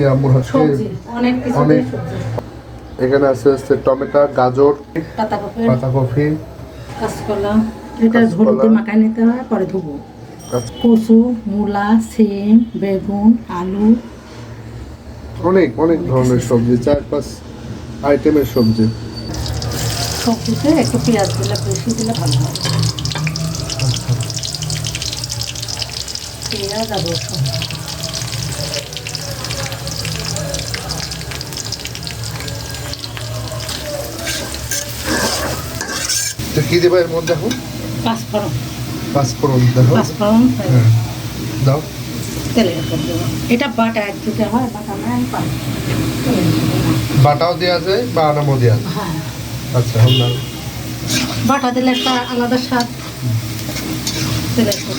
আজকে আম্মুর হচ্ছে অনেক এখানে আছে হচ্ছে টমেটো গাজর পাতাকপি কাঁচকলা। এটা হলুদে মাখায় নিতে হয় পরে ধুবো। আচ্ছা, কচু মূলা সিম বেগুন আলু। অনেক অনেক ধরনের সবজি চার পাঁচ আইটেমের সবজি। সবজিতে একটু পেঁয়াজ দিলে বেশি দিলে ভালো হয়। পেঁয়াজ আর রসুন। কি দেবো এর মধ্যে এখন? পাঁচফোড়ন। পাঁচফোড়ন দেখো। পাঁচফোড়ন হ্যাঁ। দাও। তেলের উপর দেবো। এটা বাটা এক দিতে হয় বাটা না আমি পাই। বাটাও দেওয়া যায় বা আনামও দেওয়া যায় হ্যাঁ। আচ্ছা এখন বাটা দিলে একটা আলাদা স্বাদ। তেলের উপর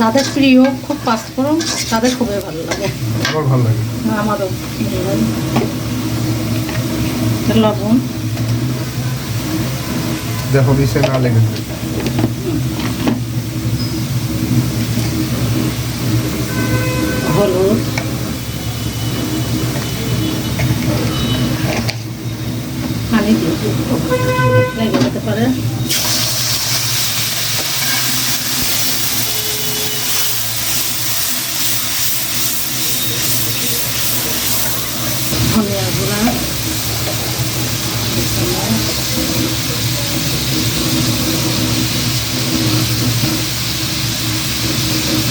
যাদের প্রিয় খুব পাঁচফোড়ন তাদের খুবই ভালো লাগে। আমার ভালো লাগে। আমারও লবণ। দেখো দিছে না লেগে হলুদ। পানি দিয়ে লেগে যেতে পারে ধনিয়া গুঁড়া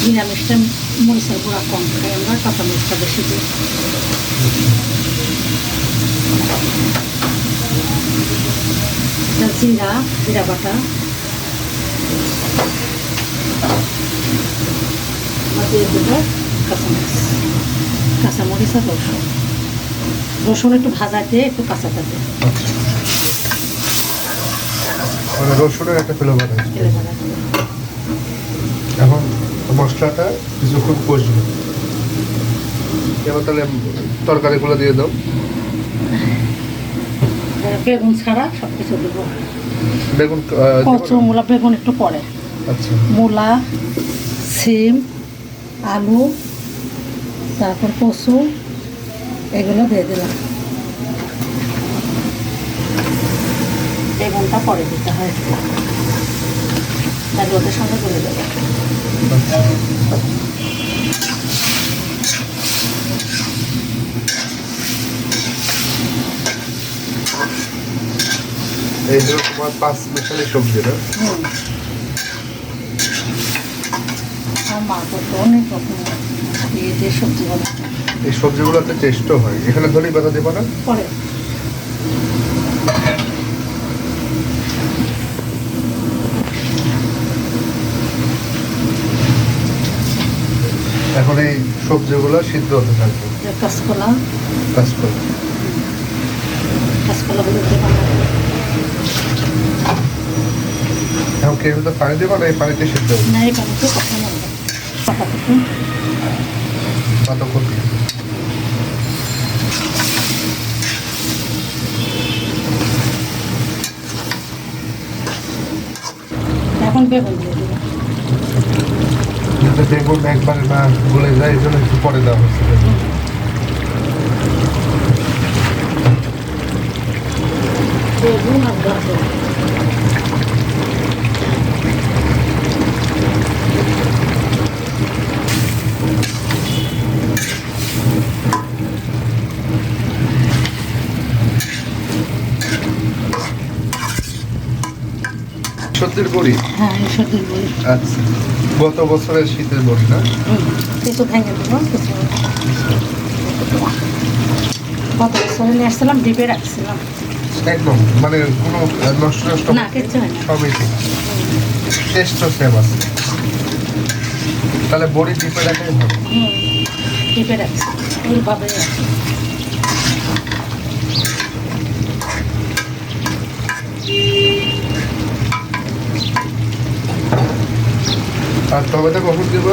নিরামিষটা মরিচের গুঁড়া কম খাই আমরা কাঁচা মরিচটা বেশি দিই জিরা জিরা বাটা দিয়ে দেবো কাঁচামরিচ কাঁচামরিচ আর রসুন রসুন একটু ভাজাতে একটু কাঁচা থাকে মানে রসুনের একটা ফ্লেভার। এখন মশলাটা কিছুক্ষণ কষবে। এবার তাহলে তরকারিগুলো দিয়ে দাও। বেগুন ছাড়া সব কিছু দেবো। বেগুন কচু মূলা বেগুন একটু পরে। আচ্ছা। মূলা সিম আলু তারপর কচু এগুলো দিয়ে দিলাম। বেগুনটা পরে দিতে হয় তাহলে ওদের সঙ্গে গলে দেবো আচ্ছা এই হলো তোমার পাঁচ মিশালি সবজি না? এই সবজিগুলোতে টেস্টও হয়। এখানে ধনি পাতা দেবো না? এখন এই সবজিগুলো সিদ্ধ হতে থাকবে। কাঁচকলা। কাঁচকলাগুলো এখন কেউ তো পানি দেবো না এই পানিতে সিদ্ধ হবে? না এই পানিতে পাতাকপি। এখন বেগুন দিয়ে দেবো। যাতে বেগুন একবারে না গলে যায় এই জন্য একটু পরে দেওয়া হচ্ছে। আর বড়ি হ্যাঁ এই সবজি আচ্ছা। গত বছরের শীতের বড়ি না কিছু ভেঙে দেবো কিছু কত বছরে নিয়ে আসছিলাম ডিপে রাখছিলাম। একদম মানে কোনো নষ্ট নষ্ট না কিচ্ছু হয় না। সবই ঠিক টেস্টও সেম আছে। তাহলে বড়ি ডিপে রাখাই ভালো। ডিপে রাখছি এইভাবে আছে আর টমেটো কখন দিব?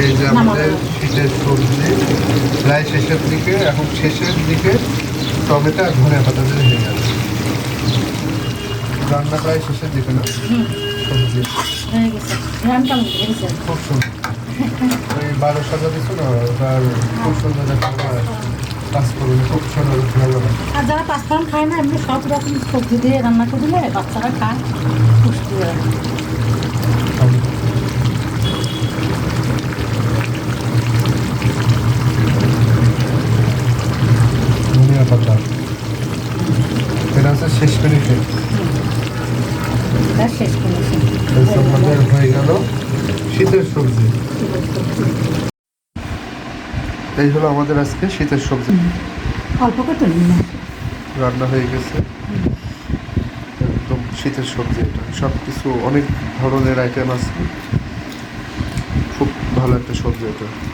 এই যে আমাদের শীতের সবজি প্রায় শেষের দিকে এখন শেষের দিকে টমেটো আর ধনে পাতা দিলে হয়ে যাবে। রান্না প্রায় শেষের দিকে না? সবজি। খুব সুন্দর। ওই বারো সাজা দিচ্ছ না? ওটার খুব সুন্দর একটা ভালো আর যারা পাঁচফোড়ন খায় না এমনি সব রকম সবজি দিয়ে রান্না করে দিলে বাচ্চারা খায়। পুষ্টি ধনিয়া পাতা। এটা শেষ মিনিটে হয়ে গেল শীতের সবজি। এই হলো আমাদের আজকে শীতের সবজি। অল্প নিন রান্না হয়ে গেছে। একদম শীতের সবজি এটা। সব কিছু অনেক ধরনের আইটেম আছে। খুব ভালো একটা সবজি এটা।